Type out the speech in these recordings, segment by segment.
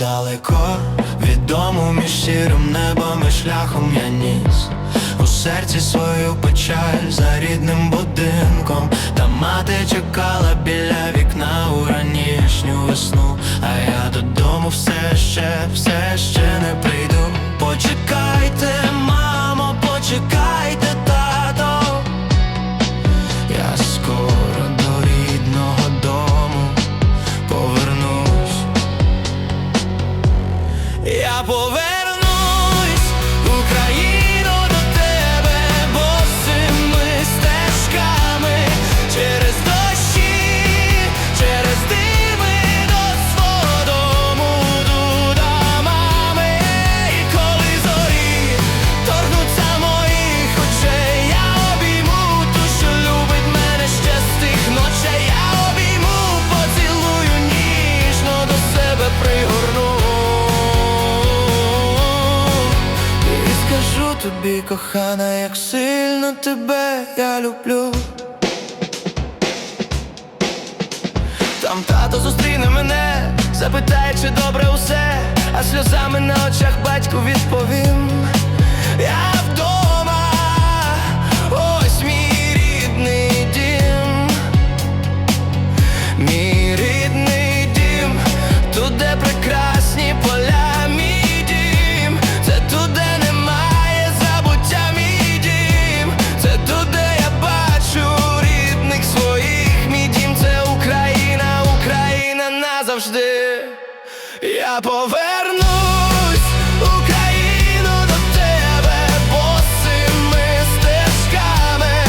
Далеко. Від дому між сірим небом і шляхом я ніс. У серці свою печаль за рідним будинком. Та мати чекала біля вікна я кохана, як сильно тебе я люблю. Там тато зустріне мене, запитає, чи добре усе, а сльозами на очах батьку відповім. Я вдома, Назавжди. Я повернусь Україну до тебе босими стежками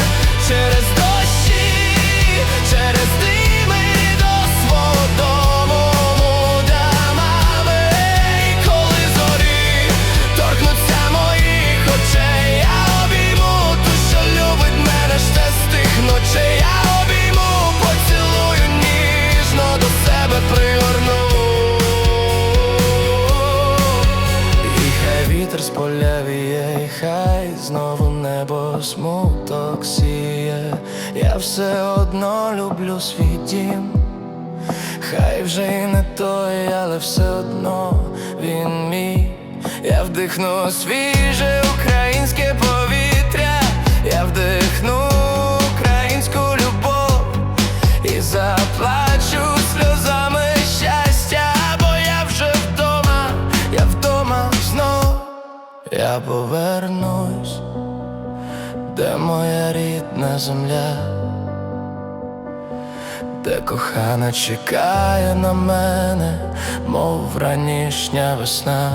через дощі, через дими до свого мами. Коли зорі торкнуться моїх очей, я обійму ту, що любить мене ще з тих ночей. Вітер з поля віє, і хай знову небо смуток сіє. Я все одно люблю свій дім. Хай вже і не той, але все одно він мій. Я вдихну свіже українське повітря, я повернусь, де моя рідна земля, де кохана чекає на мене, мов ранішня весна.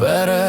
Бережи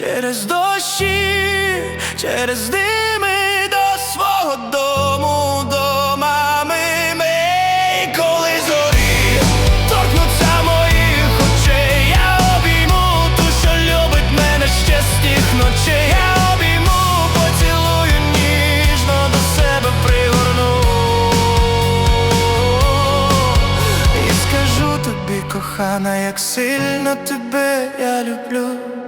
через дощі, через дими до свого дому, до мами. Ми, коли зорі торкнуться моїх очей, я обійму ту, любить мене ще ночей. Я обійму, поцілую ніжно до себе пригорну. І скажу тобі, кохана, як сильно тебе я люблю.